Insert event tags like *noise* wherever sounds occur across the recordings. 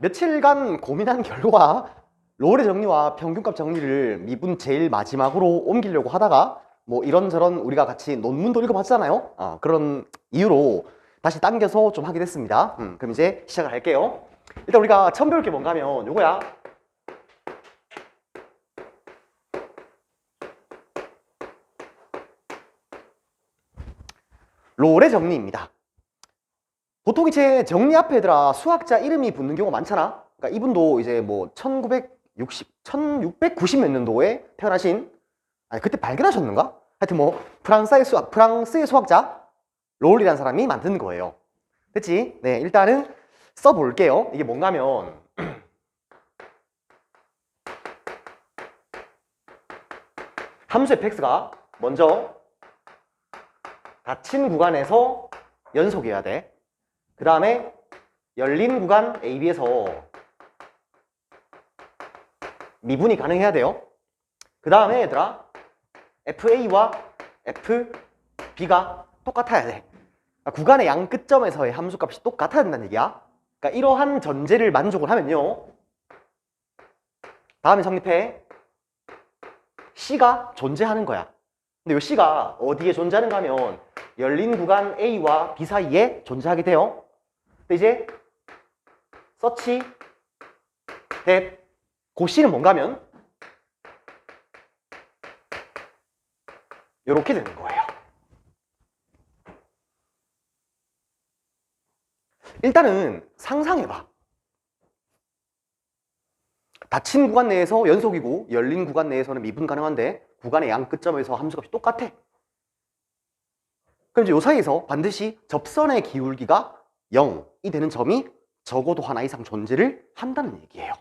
며칠간 고민한 결과 롤의 정리와 평균값 정리를 미분 제일 마지막으로 옮기려고 하다가 뭐 이런저런 우리가 같이 논문도 읽어봤잖아요. 아, 그런 이유로 다시 당겨서 좀 하게 됐습니다. 음, 그럼 이제 시작을 할게요. 일단 우리가 처음 배울 게 뭔가 하면 요거야. 롤의 정리입니다. 보통 이제 정리 앞에 들아 수학자 이름이 붙는 경우가 많잖아. 그러니까 이분도 이제 뭐 1960, 1690 몇 년도에 태어나신 아니 그때 발견하셨는가? 하여튼 뭐 프랑스의 수학, 프랑스의 수학자 롤이라는 사람이 만든 거예요. 됐지? 네, 일단은 써볼게요. 이게 뭔가 하면 함수 fx가 먼저 닫힌 구간에서 연속해야 돼. 그 다음에 열린 구간 AB에서 미분이 가능해야 돼요. 그 다음에 얘들아 FA와 FB가 똑같아야 돼. 그러니까 구간의 양 끝점에서의 함수값이 똑같아야 된다는 얘기야. 그러니까 이러한 전제를 만족을 하면요. 다음에 성립해. C가 존재하는 거야. 근데 이 C가 어디에 존재하는가 하면 열린 구간 A와 B 사이에 존재하게 돼요. 근데 이제 서치 that 그 C는 뭔가 하면 이렇게 되는 거예요. 일단은 상상해봐. 닫힌 구간 내에서 연속이고 열린 구간 내에서는 미분 가능한데 구간의 양 끝점에서 함수값이 똑같아. 그럼 이제 요 사이에서 반드시 접선의 기울기가 0이 되는 점이 적어도 하나 이상 존재를 한다는 얘기예요.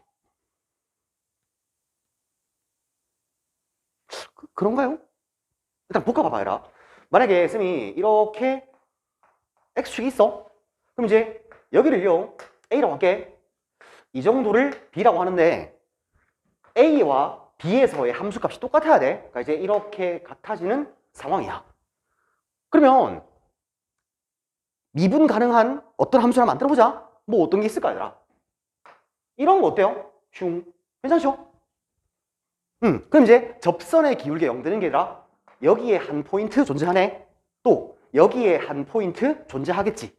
그, 그런가요? 일단 볶아봐봐, 얘라. 만약에 쌤이 이렇게 x축이 있어. 그럼 이제 여기를요, a라고 할게. 이 정도를 b라고 하는데 a와 b에서의 함수값이 똑같아야 돼. 그러니까 이제 이렇게 같아지는 상황이야. 그러면 미분 가능한 어떤 함수를 만들어보자. 뭐 어떤 게 있을까, 얘들아? 이런 거 어때요? 슝. 괜찮죠? 음, 그럼 이제 접선의 기울기가 0 되는 게 아니라 여기에 한 포인트 존재하네. 또 여기에 한 포인트 존재하겠지.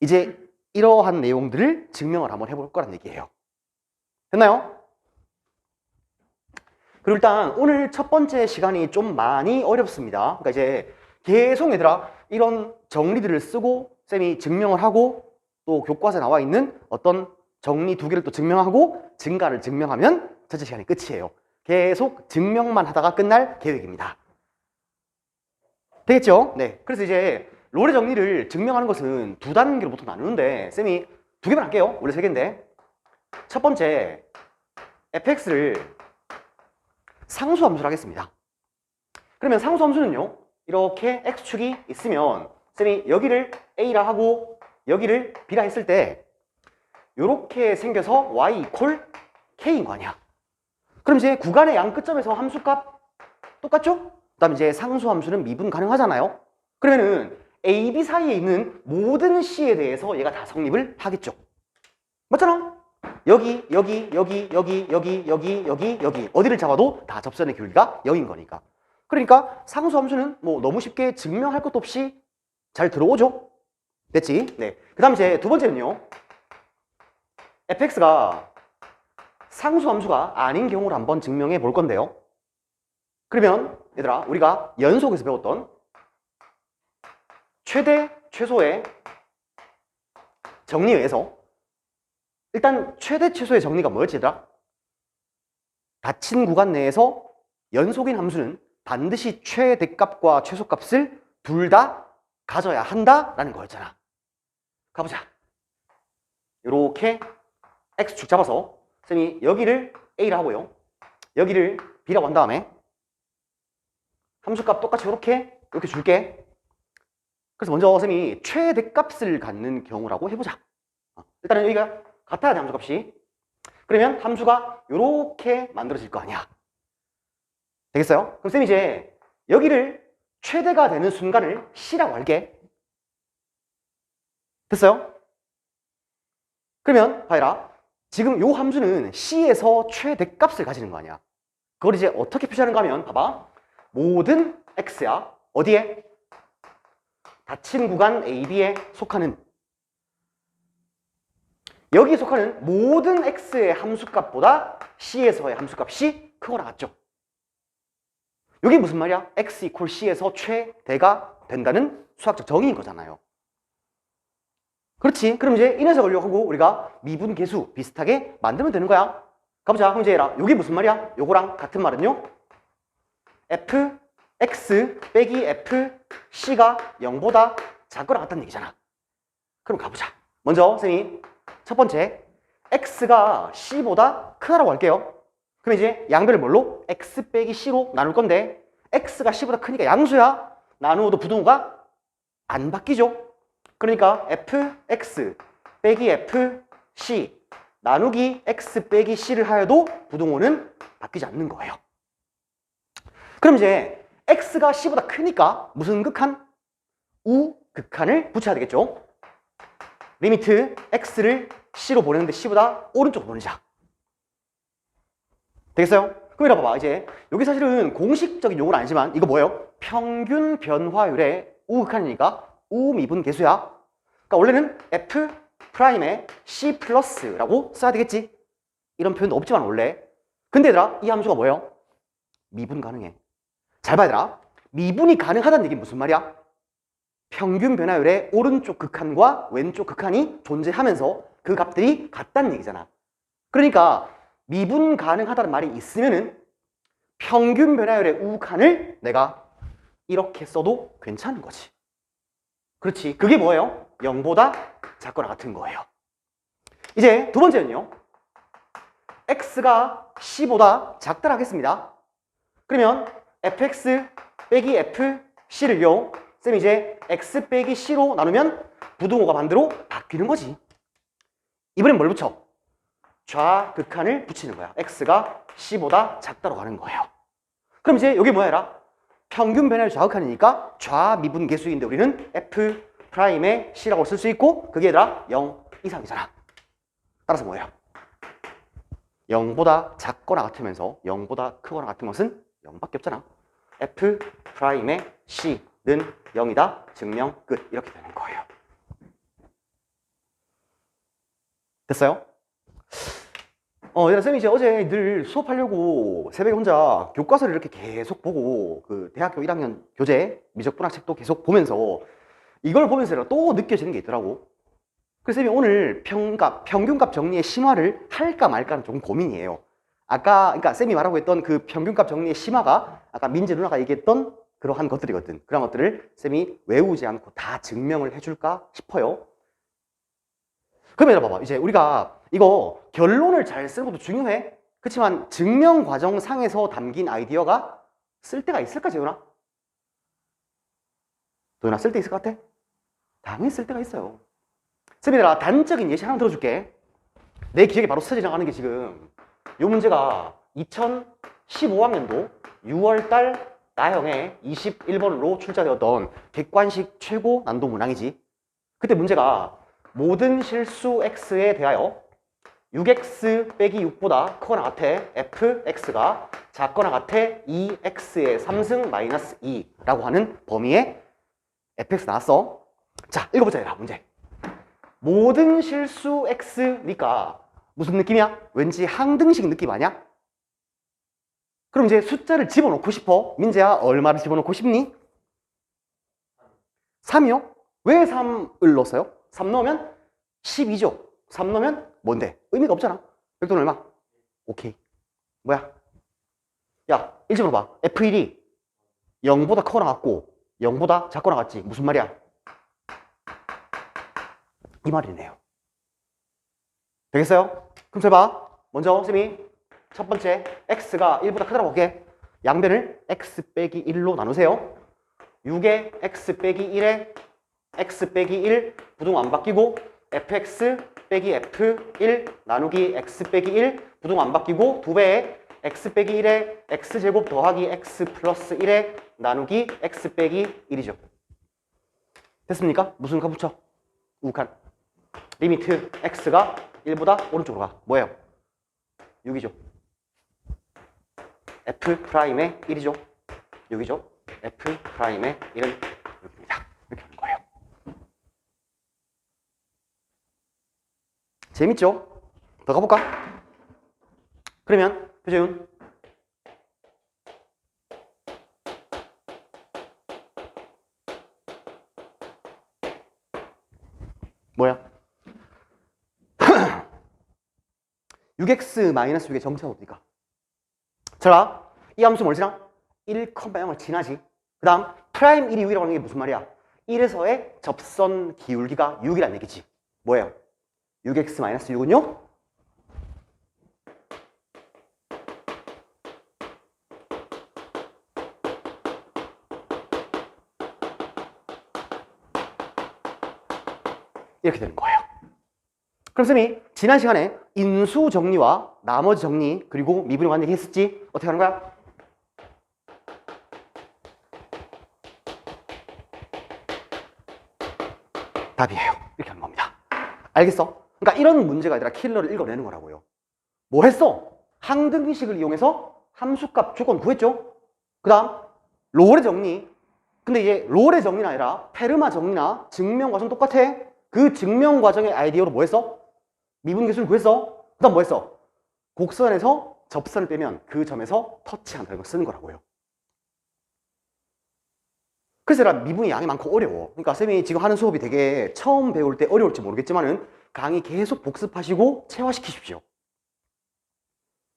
이제 이러한 내용들을 증명을 한번 해볼 거란 얘기예요. 됐나요? 그리고 일단 오늘 첫 번째 시간이 좀 많이 어렵습니다. 그러니까 이제 계속 얘들아 이런 정리들을 쓰고 쌤이 증명을 하고 또 교과서에 나와 있는 어떤 정리 두 개를 또 증명하고 증가를 증명하면 전체 시간이 끝이에요. 계속 증명만 하다가 끝날 계획입니다. 되겠죠? 네. 그래서 이제 롤의 정리를 증명하는 것은 두 단계로 보통 나누는데 쌤이 두 개만 할게요. 원래 세 개인데 첫 번째 fx를 상수함수로 하겠습니다. 그러면 상수함수는요. 이렇게 x축이 있으면 쌤이 여기를 a라 하고 여기를 b라 했을 때 이렇게 생겨서 y 이퀄 k인 거 아니야. 그럼 이제 구간의 양 끝점에서 함수값 똑같죠? 그 다음 이제 상수함수는 미분 가능하잖아요. 그러면은 A, B 사이에 있는 모든 C에 대해서 얘가 다 성립을 하겠죠. 맞잖아? 여기, 여기, 여기, 여기, 여기, 여기, 여기, 여기 어디를 잡아도 다 접선의 기울기가 0인 거니까. 그러니까 상수함수는 뭐 너무 쉽게 증명할 것도 없이 잘 들어오죠? 됐지? 네. 그 다음 이제 두 번째는요. fx가 상수함수가 아닌 경우를 한번 증명해 볼 건데요. 그러면 얘들아 우리가 연속에서 배웠던 최대 최소의 정리에 의해서 일단 최대 최소의 정리가 뭐였지 얘들아? 닫힌 구간 내에서 연속인 함수는 반드시 최대값과 최소값을 둘 다 가져야 한다라는 거였잖아. 가보자. 이렇게 x축 잡아서 쌤이 여기를 a라 하고요. 여기를 b라고 한 다음에 함수값 똑같이 이렇게 이렇게 줄게. 그래서 먼저 쌤이 최대값을 갖는 경우라고 해보자. 어, 일단은 여기가 같아야 돼 함수값이. 그러면 함수가 이렇게 만들어질 거 아니야. 되겠어요? 그럼 쌤이 이제 여기를 최대가 되는 순간을 C라고 할게. 됐어요? 그러면 봐라. 지금 요 함수는 C에서 최대값을 가지는 거 아니야. 그걸 이제 어떻게 표시하는가 하면 봐봐. 모든 X야. 어디에? 닫힌 구간 AB에 속하는 여기에 속하는 모든 X의 함수값보다 C에서의 함수값이 크거나 같죠. 이게 무슨 말이야? X 이퀄 C에서 최대가 된다는 수학적 정의인 거잖아요. 그렇지. 그럼 이제 인해서 걸려고 우리가 미분 계수 비슷하게 만들면 되는 거야. 가보자. 그럼 이제 얘라. 이게 무슨 말이야? 요거랑 같은 말은요? f x 빼기 f c가 0보다 작거나 같다는 얘기잖아. 그럼 가보자. 먼저 쌤이 첫 번째 x가 c보다 크다라고 할게요. 그럼 이제 양변을 뭘로? x 빼기 c로 나눌 건데 x가 c보다 크니까 양수야. 나누어도 부등호가 안 바뀌죠. 그러니까 fx 빼기 fc 나누기 x 빼기 c를 하여도 부등호는 바뀌지 않는 거예요. 그럼 이제 x가 c보다 크니까 무슨 극한? 우극한을 붙여야 되겠죠. 리미트 x를 c로 보내는데 c보다 오른쪽으로 보내자. 되겠어요? 그럼 이라 봐봐. 이제 여기 사실은 공식적인 용어는 아니지만 이거 뭐예요? 평균 변화율의 우극한이니까 우미분 계수야. 그러니까 원래는 f 프라임에 c 플러스라고 써야 되겠지. 이런 표현도 없지만 원래. 근데 얘들아 이 함수가 뭐예요? 미분 가능해. 잘 봐 얘들아. 미분이 가능하다는 얘기 무슨 말이야? 평균 변화율의 오른쪽 극한과 왼쪽 극한이 존재하면서 그 값들이 같다는 얘기잖아. 그러니까 미분 가능하다는 말이 있으면은 평균 변화율의 우극한을 내가 이렇게 써도 괜찮은 거지. 그렇지. 그게 뭐예요? 0보다 작거나 같은 거예요. 이제 두 번째는요. x가 c보다 작다라 하겠습니다. 그러면 fx 빼기 fc를요. 쌤 이제 x 빼기 c로 나누면 부등호가 반대로 바뀌는 거지. 이번엔 뭘 붙여? 좌극한을 붙이는 거야. x가 c보다 작다로 가는 거예요. 그럼 이제 여기 뭐야 라 평균 변화율 좌극한이니까 좌미분 계수인데 우리는 f 프라임의 c라고 쓸 수 있고 그게 얘들아 0 이상이잖아. 따라서 뭐예요? 0보다 작거나 같으면서 0보다 크거나 같은 것은 0밖에 없잖아. f 프라임의 c는 0이다. 증명 끝. 이렇게 되는 거예요. 됐어요? 어, 얘들아, 쌤이 이제 어제 늘 수업하려고 새벽에 혼자 교과서를 이렇게 계속 보고 그 대학교 1학년 교재 미적분학 책도 계속 보면서 이걸 보면서 또 느껴지는 게 있더라고. 그래서 쌤이 오늘 평값, 평균값 정리의 심화를 할까 말까는 조금 고민이에요. 아까, 그러니까 쌤이 말하고 있던 그 평균값 정리의 심화가 아까 민재 누나가 얘기했던 그러한 것들이거든. 그런 것들을 쌤이 외우지 않고 다 증명을 해줄까 싶어요. 그러면 얘들아 봐봐. 이제 우리가 이거 결론을 잘 쓰는 것도 중요해. 그렇지만 증명 과정 상에서 담긴 아이디어가 쓸 때가 있을까, 재훈아? 도현아, 쓸 때 있을 것 같아? 당연히 쓸 때가 있어요. 쌤이들아, 단적인 예시 하나 들어줄게. 내 기억에 바로 스쳐 지나가는 게 지금 이 문제가 2015학년도 6월달 나형에 21번으로 출제되었던 객관식 최고 난도 문항이지. 그때 문제가 모든 실수 x에 대하여 6x 빼기 6보다 크거나 같아 fx가 작거나 같아 2x의 3승 마이너스 2라고 하는 범위에 fx 나왔어. 자, 읽어보자, 얘들아, 문제. 모든 실수 x니까 무슨 느낌이야? 왠지 항등식 느낌 아니야? 그럼 이제 숫자를 집어넣고 싶어. 민재야, 얼마를 집어넣고 싶니? 3이요? 왜 3을 넣었어요? 3 넣으면 12죠. 3 넣으면 뭔데? 의미가 없잖아. 백돈 얼마? 오케이. 뭐야? 야, 1점 봐. F1이 0보다 크거나 같고 0보다 작거나 같지. 무슨 말이야? 이 말이네요. 되겠어요? 그럼 잘 봐. 먼저 쌤이 첫 번째 x가 1보다 크다고 볼게. 양변을 x 빼기 1로 나누세요. 6에 x 빼기 1에 x 빼기 1 부동 안 바뀌고 fx 빼기 f1 나누기 x 빼기 1 부동 안 바뀌고 두 배에 x 빼기 1에 x제곱 더하기 x 플러스 1에 나누기 x 빼기 1이죠. 됐습니까? 무슨 값 붙여? 우칸. 리미트 x가 1보다 오른쪽으로 가. 뭐예요? 6이죠. f 프라임의 1이죠. 6이죠. f 프라임의 1은 6입니다. 이렇게 하는 거예요. 재밌죠? 더 가볼까? 그러면 표재윤 뭐야? *clears throat* 6x 마이너스 6의 정체가 뭡니까? 자, 봐. 이 함수 뭘 지나? 1,0을 지나지. 그 다음 프라임 1이 6이라고 하는 게 무슨 말이야? 1에서의 접선 기울기가 6이란 얘기지. 뭐예요? 6x 마이너스 6은요? 이렇게 되는 거예요. 그럼 쌤이 지난 시간에 인수 정리와 나머지 정리 그리고 미분에 관한 얘기 했었지? 어떻게 하는 거야? 답이에요. 이렇게 하는 겁니다. 알겠어? 그러니까 이런 문제가 아니라 킬러를 읽어내는 거라고요. 뭐 했어? 항등식을 이용해서 함수값 조건 구했죠? 그 다음 롤의 정리 근데 이제 롤의 정리는 아니라 페르마 정리나 증명 과정 똑같아 그 증명 과정의 아이디어로 뭐 했어? 미분 계수를 구했어 그 다음 뭐 했어? 곡선에서 접선을 빼면 그 점에서 터치한다는 걸 쓰는 거라고요 그래서 미분이 양이 많고 어려워 그러니까 쌤이 지금 하는 수업이 되게 처음 배울 때 어려울지 모르겠지만은 강의 계속 복습하시고 체화시키십시오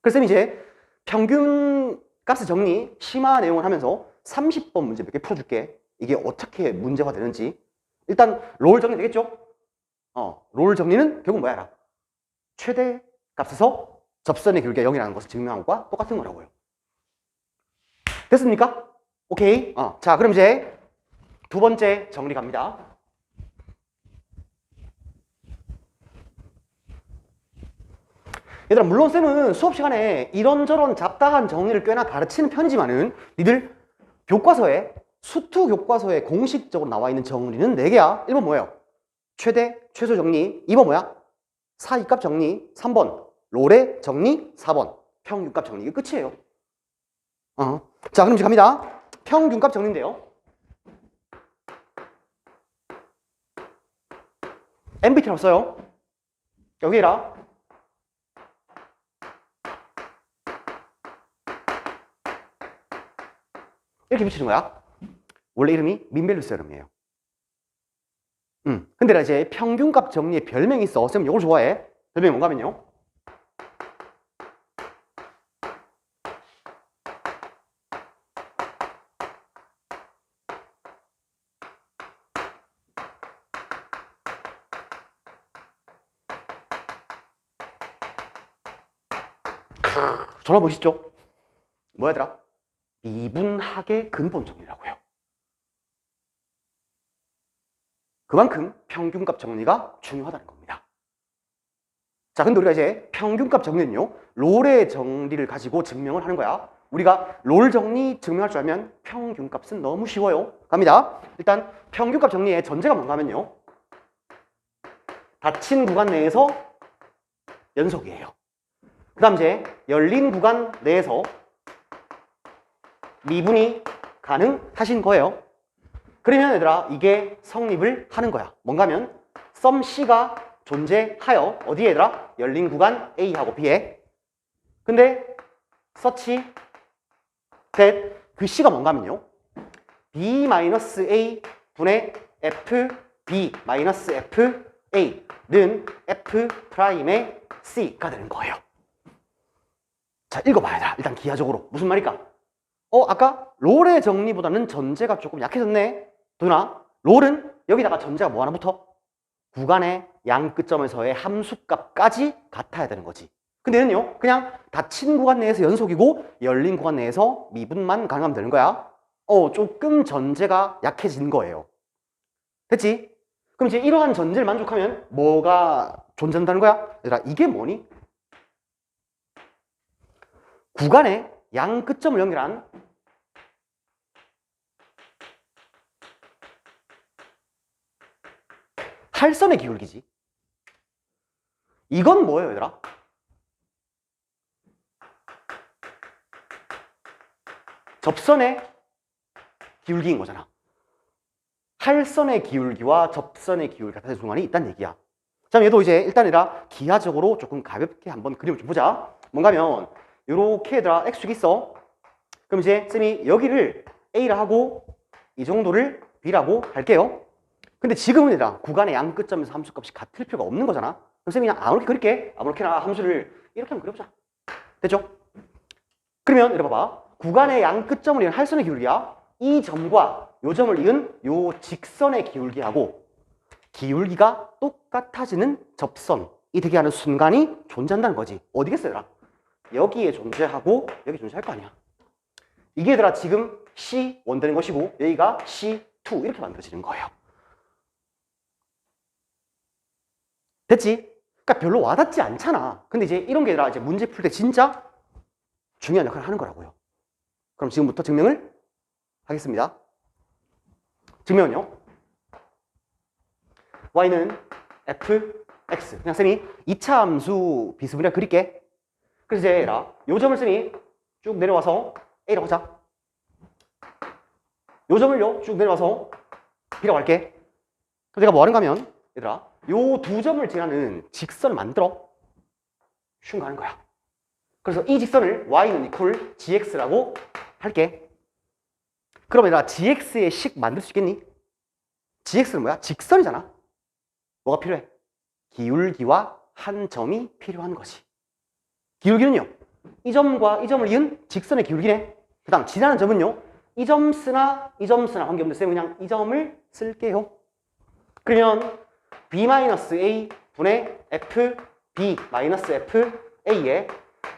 그래서 이제 평균 값의 정리 심화 내용을 하면서 30번 문제 몇 개 풀어줄게 이게 어떻게 문제화 되는지 일단 롤 정리 되겠죠? 어, 롤 정리는 결국 뭐야? 최대 값에서 접선의 길이가 0이라는 것을 증명한 것과 똑같은 거라고요 됐습니까? 오케이 어, 자 그럼 이제 두 번째 정리 갑니다 얘들아 물론 쌤은 수업 시간에 이런저런 잡다한 정리를 꽤나 가르치는 편이지만은 니들 교과서에 수투 교과서에 공식적으로 나와 있는 정리는 4개야. 1번 뭐예요? 최대, 최소 정리. 2번 뭐야? 사이값 정리. 3번. 롤의 정리. 4번. 평균값 정리. 이게 끝이에요. 어. 자 그럼 이제 갑니다. 평균값 정리인데요. MBT라고 써요. 여기라 이렇게 붙이는 거야. 원래 이름이 민벨루스 이름이에요. 음. 근데 나 이제 평균값 정리에 별명이 있어. 쌤 이걸 좋아해. 별명이 뭔가 하면요. 전화 보시죠. 뭐야더라? 미분학의 근본 정리라고요. 그만큼 평균값 정리가 중요하다는 겁니다. 자, 근데 우리가 이제 평균값 정리는요, 롤의 정리를 가지고 증명을 하는 거야. 우리가 롤 정리 증명할 줄 알면 평균값은 너무 쉬워요. 갑니다. 일단 평균값 정리의 전제가 뭔가 하면요. 닫힌 구간 내에서 연속이에요. 그 다음 이제 열린 구간 내에서 미분이 가능하신 거예요. 그러면 얘들아 이게 성립을 하는 거야. 뭔가 하면 썸 C가 존재하여 어디에 얘들아? 열린 구간 A하고 B에 근데 서치 that 그 C가 뭔가 하면요. B-A 분의 F B-F A는 F 프라임의 C가 되는 거예요. 자 읽어봐야 돼. 일단 기하적으로 무슨 말일까? 어, 아까 롤의 정리보다는 전제가 조금 약해졌네. 도윤아, 롤은 여기다가 전제가 뭐 하나 붙어? 구간의 양 끝점에서의 함수값까지 같아야 되는 거지. 근데 얘는요, 그냥 닫힌 구간 내에서 연속이고 열린 구간 내에서 미분만 가능하면 되는 거야. 어, 조금 전제가 약해진 거예요. 됐지? 그럼 이제 이러한 전제를 만족하면 뭐가 존재한다는 거야? 얘들아, 이게 뭐니? 구간의 양 끝점을 연결한 할선의 기울기지. 이건 뭐예요, 얘들아? 접선의 기울기인 거잖아. 할선의 기울기와 접선의 기울기 같은 순간이 있다는 얘기야. 자, 얘도 이제 일단 얘들아 기하적으로 조금 가볍게 한번 그림을 좀 보자. 뭔가 하면 요렇게 얘들아 x축이 있어. 그럼 이제 쌤이 여기를 a라 하고 이 정도를 b라고 할게요. 근데 지금은 얘들아 구간의 양 끝점에서 함수값이 같을 필요가 없는 거잖아. 그럼 쌤이 그냥 아무렇게 그릴게. 아무렇게나 함수를 이렇게 한번 그려보자. 됐죠? 그러면 이래 봐봐. 구간의 양 끝점을 이은 할선의 기울기야. 이 점과 요 점을 이은 요 직선의 기울기하고 기울기가 똑같아지는 접선이 되게 하는 순간이 존재한다는 거지. 어디겠어, 얘들아? 여기에 존재하고 여기 존재할 거 아니야. 이게 얘들아 지금 C1 되는 것이고 여기가 C2 이렇게 만들어지는 거예요. 됐지? 그러니까 별로 와닿지 않잖아. 근데 이제 이런 게 얘들아 이제 문제 풀 때 진짜 중요한 역할을 하는 거라고요. 그럼 지금부터 증명을 하겠습니다. 증명은요. y는 f, x. 그냥 쌤이 2차 함수 비스무리하게 그릴게. 그래서 이제 얘라 요 점을 쌤이 쭉 내려와서 a라고 하자. 요 점을요 쭉 내려와서 b라고 할게. 그럼 내가 뭐 하는가 하면 얘들아 요 두 점을 지나는 직선을 만들어 슝 가는 거야. 그래서 이 직선을 y는 equal gx라고 할게. 그러면 얘들아 gx의 식 만들 수 있겠니? gx는 뭐야? 직선이잖아. 뭐가 필요해? 기울기와 한 점이 필요한 것이. 기울기는요. 이 점과 이 점을 이은 직선의 기울기네. 그 다음 지나는 점은요. 이 점 쓰나 이 점 쓰나 관계없는데 쌤 그냥 이 점을 쓸게요. 그러면 b-a 분의 f b-f a에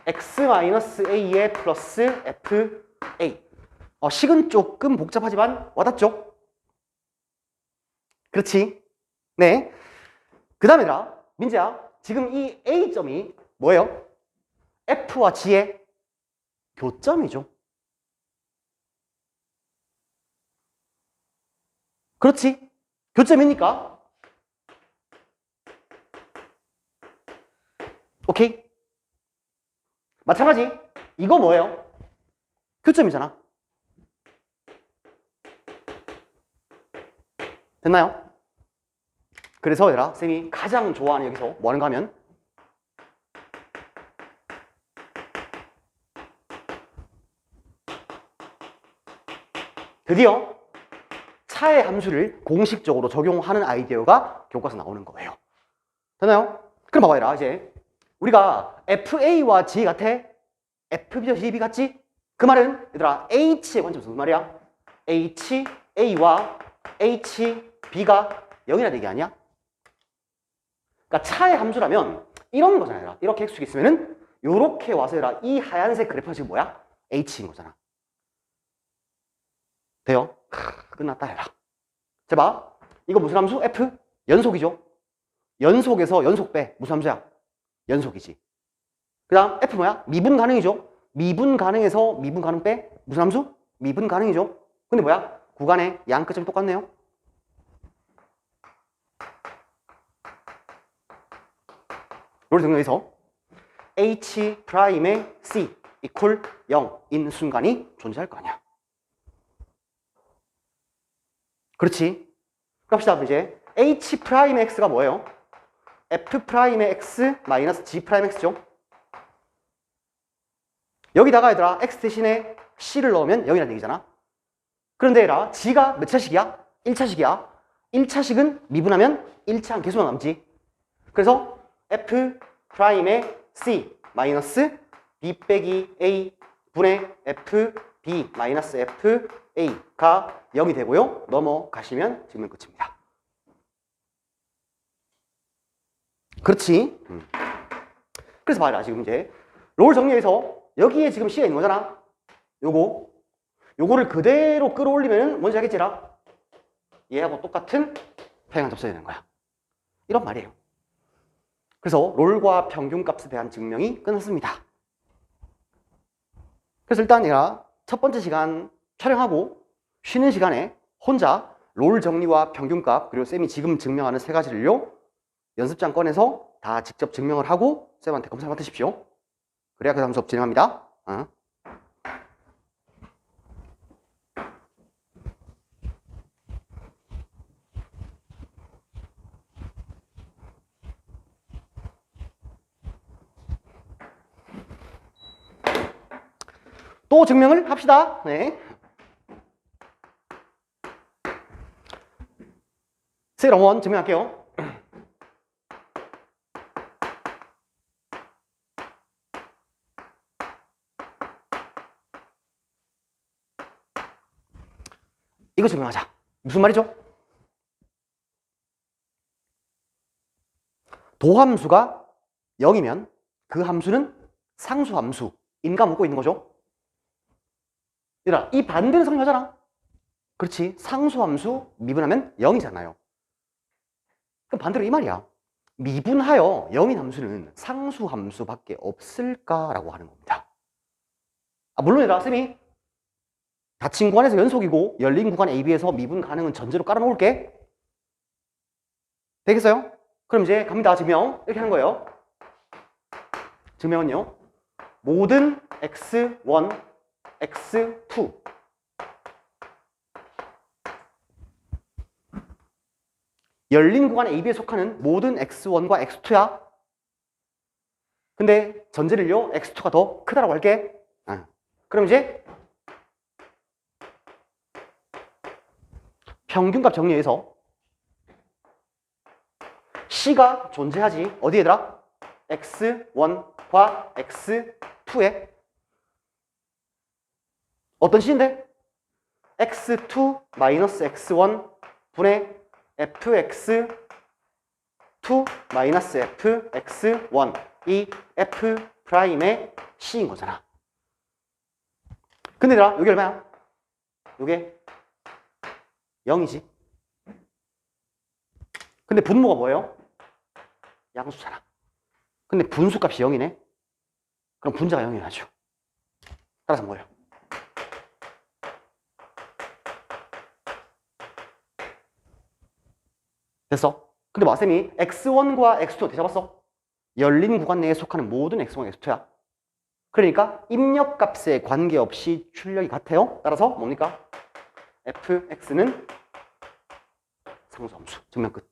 x-a의 플러스 f a 어, 식은 조금 복잡하지만 와닿죠? 그렇지? 네. 그 다음에 라 민재야 지금 이 A점이 뭐예요? F와 G의 교점이죠. 그렇지? 교점이니까 오케이? 마찬가지 이거 뭐예요? 교점이잖아. 됐나요? 그래서 얘들아 쌤이 가장 좋아하는 여기서 뭐 하는가 하면 드디어 차의 함수를 공식적으로 적용하는 아이디어가 교과서 나오는 거예요. 됐나요? 그럼 봐봐 얘들아 이제 우리가 FA와 G 같아? FB와 GB 같지? 그 말은 얘들아 H의 관점에서 무슨 말이야? HA와 HB가 0이라 되게 아니야? 그러니까 차의 함수라면 이런 거잖아요. 이렇게 x축이 있으면은 요렇게 와서 얘라 이 하얀색 그래프가 지금 뭐야? h인 거잖아. 돼요? 크, 끝났다 해라. 자 봐. 이거 무슨 함수? f? 연속이죠. 연속에서 연속 빼. 무슨 함수야? 연속이지. 그 다음 f 뭐야? 미분 가능이죠. 미분 가능에서 미분 가능 빼. 무슨 함수? 미분 가능이죠. 근데 뭐야? 구간의 양 끝점이 똑같네요. 롤 등에서 h 프라임의 c 이퀄 0인 순간이 존재할 거 아니야. 그렇지. 갑시다. 이제 h 프라임의 x가 뭐예요? f 프라임의 x 마이너스 g 프라임 x죠. 여기다가 얘들아 x 대신에 c를 넣으면 0이라는 얘기잖아. 그런데 얘들아 g가 몇 차식이야? 1차식이야. 1차식은 미분하면 1차한 계수만 남지. 그래서 f 프라임의 c 마이너스 b 빼기 a 분의 f b 마이너스 f a가 0이 되고요. 넘어가시면 질문 끝입니다. 그렇지. 음. 그래서 봐라 지금 이제 롤 정리해서 여기에 지금 c가 있는 거잖아. 요거 요거를 그대로 끌어올리면 뭔지 알겠지라? 얘하고 똑같은 평행 접선이 되는 거야. 이런 말이에요. 그래서 롤과 평균값에 대한 증명이 끝났습니다. 그래서 일단 내가 첫 번째 시간 촬영하고 쉬는 시간에 혼자 롤 정리와 평균값 그리고 쌤이 지금 증명하는 세 가지를요 연습장 꺼내서 다 직접 증명을 하고 쌤한테 검사 맡으십시오. 그래야 그 다음 수업 진행합니다. 어? 또 증명을 합시다. 네. 세럼원 증명할게요. 이거 증명하자. 무슨 말이죠? 도함수가 0이면 그 함수는 상수함수인가 묻고 있는 거죠. 얘들아, 이 반대는 성립하잖아. 그렇지. 상수함수 미분하면 0이잖아요. 그럼 반대로 이 말이야. 미분하여 0인 함수는 상수 함수밖에 없을까라고 하는 겁니다. 아, 물론 얘들아, 쌤이 닫힌 구간에서 연속이고 열린 구간 AB에서 미분 가능은 전제로 깔아놓을게. 되겠어요? 그럼 이제 갑니다. 증명. 이렇게 하는 거예요. 증명은요. 모든 x1, x2 열린 구간 AB에 속하는 모든 x1과 x2야. 근데 전제를요. x2가 더 크다라고 할게. 아. 그럼 이제 평균값 정리해서 C가 존재하지. 어디 얘들아? X1과 X2에 어떤 C인데? X2 마이너스 X1 분의 FX2 마이너스 FX1 이 F 프라임의 C인 거잖아. 근데 얘들아 여기 얼마야? 요게 0이지. 근데 분모가 뭐예요? 양수잖아. 근데 분수값이 0이네? 그럼 분자가 0이 나죠. 따라서 뭐예요? 됐어? 근데 마쌤이 x1과 x2 어떻게 잡았어? 열린 구간 내에 속하는 모든 x1, x2야. 그러니까 입력값에 관계없이 출력이 같아요. 따라서 뭡니까? fx는 상수함수. 증명 끝.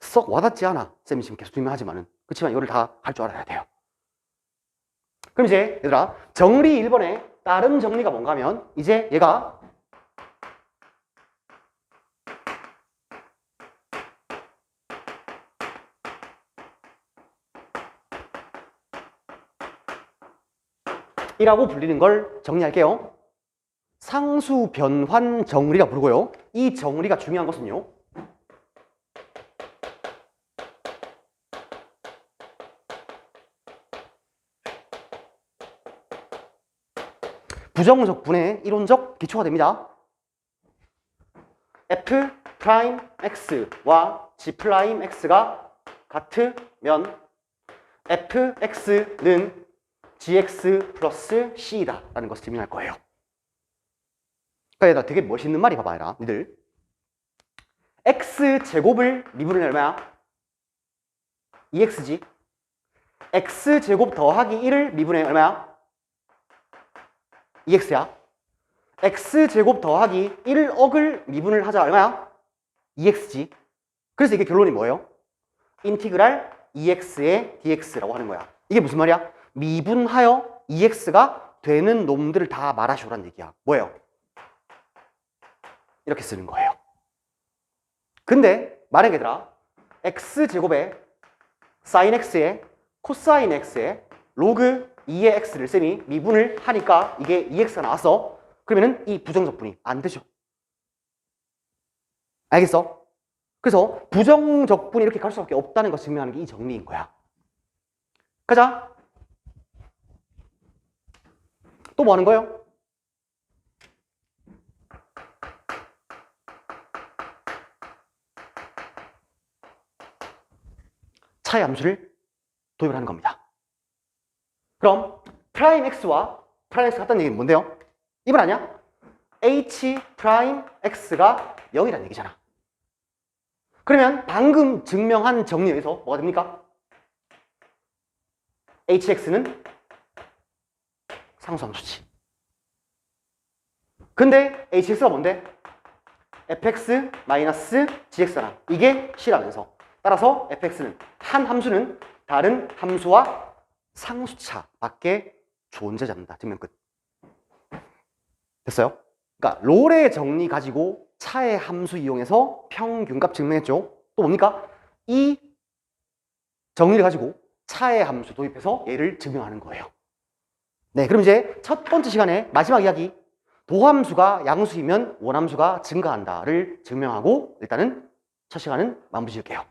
썩 와닿지 않아. 쌤이 지금 계속 설명하지만은. 그렇지만 이거를 다 할 줄 알아야 돼요. 그럼 이제 얘들아 정리 1번에 다른 정리가 뭔가 하면 이제 얘가 이라고 불리는 걸 정리할게요. 상수 변환 정리라 부르고요. 이 정리가 중요한 것은요. 부정적 분의 이론적 기초가 됩니다. f 프라임 x와 g 프라임 x가 같으면 fx는 gx 플러스 c이다 라는 것을 증명할 거예요. 그러니까 얘들아 되게 멋있는 말이 봐봐 얘들아 니들 x 제곱을 미분을 얼마야? 2x지 x 제곱 더하기 1을 미분해 얼마야? 2x야 x 제곱 더하기 1억을 미분을 하자 얼마야? 2x지 그래서 이게 결론이 뭐예요? 인티그랄 2x의 dx라고 하는 거야 이게 무슨 말이야? 미분하여 2x가 되는 놈들을 다 말하시오란 얘기야. 뭐예요? 이렇게 쓰는 거예요. 근데 만약에 얘들아 x제곱에 sin x에 코사인 x에 로그 2의 x를 쌤이 미분을 하니까 이게 2x가 나왔어. 그러면은 이 부정적분이 안 되죠. 알겠어? 그래서 부정적분이 이렇게 갈 수밖에 없다는 것을 증명하는 게 이 정리인 거야. 가자 또 뭐 하는 거예요? 차의 함수를 도입을 하는 겁니다. 그럼 프라임 x와 프라임 x가 같다는 얘기는 뭔데요? 이번 아니야? h 프라임 x가 0이라는 얘기잖아. 그러면 방금 증명한 정리에서 뭐가 됩니까? hx는 상수함수지. 근데 hx가 뭔데? fx 마이너스 gx잖아. 이게 c라면서. 따라서 fx는 한 함수는 다른 함수와 상수차 밖에 존재하지 않는다. 증명 끝. 됐어요? 그러니까 롤의 정리 가지고 차의 함수 이용해서 평균값 증명했죠. 또 뭡니까? 이 정리를 가지고 차의 함수 도입해서 얘를 증명하는 거예요. 네, 그럼 이제 첫 번째 시간에 마지막 이야기 도함수가 양수이면 원함수가 증가한다를 증명하고 일단은 첫 시간은 마무리 지을게요.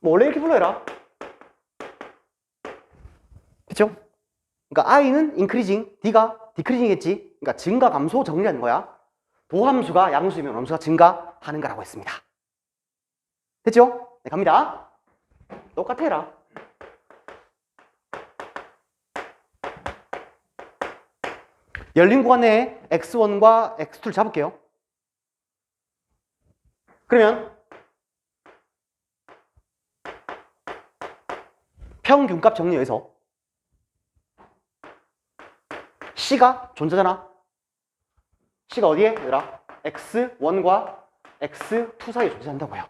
뭐 원래 이렇게 불러해라. 그쵸? 그러니까 i는 increasing, d가 decreasing이겠지. 그러니까 증가 감소 정리하는 거야. 도함수가 양수이면 함수가 증가하는 거라고 했습니다. 됐죠? 네, 갑니다. 똑같아 해라. 열린 구간 내에 x1과 x2를 잡을게요. 그러면 평균값 정리해서 C가 존재잖아. C가 어디에? 얘들아. X1과 X2 사이에 존재한다고요.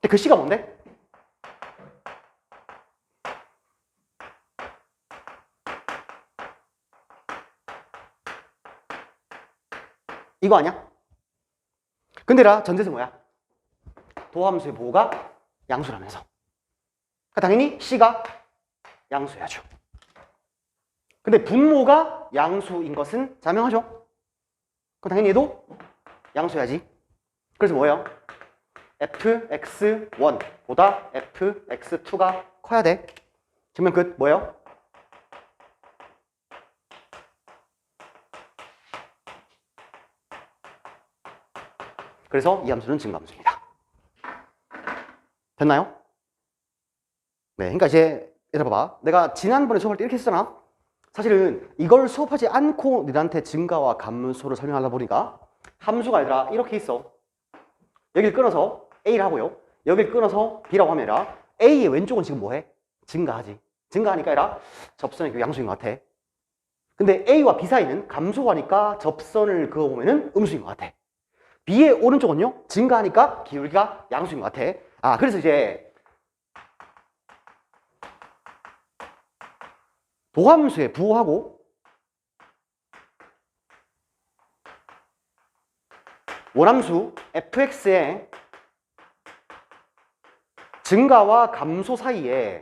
근데 그 C가 뭔데? 이거 아니야? 근데라 전제는 뭐야? 도함수의 보호가 양수라면서. 그러니까 당연히 C가 양수야죠. 근데 분모가 양수인 것은 자명하죠? 그럼 당연히 얘도 양수야지. 그래서 뭐예요? fx1보다 fx2가 커야 돼. 증명 끝. 뭐예요? 그래서 이 함수는 증가함수입니다. 됐나요? 네, 그러니까 이제 얘들아 봐봐. 내가 지난번에 수업할 때 이렇게 했잖아. 사실은 이걸 수업하지 않고 너한테 증가와 감소를 설명하다 보니까 함수가 얘들아 이렇게 있어. 여기를 끊어서 A를 하고요. 여기를 끊어서 B라고 하면 얘들아 A의 왼쪽은 지금 뭐해? 증가하지. 증가하니까 얘들아 접선의 그 양수인 것 같아. 근데 A와 B 사이는 감소하니까 접선을 그어보면 은 음수인 것 같아. B의 오른쪽은요 증가하니까 기울기가 양수인 것 같아. 아 그래서 이제 도함수에 부호하고 원함수 fx의 증가와 감소 사이에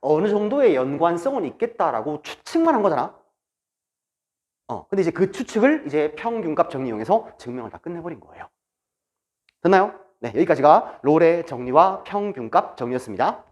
어느 정도의 연관성은 있겠다라고 추측만 한 거잖아. 어, 근데 이제 그 추측을 이제 평균값 정리 이용해서 증명을 다 끝내버린 거예요. 됐나요? 네, 여기까지가 롤의 정리와 평균값 정리였습니다.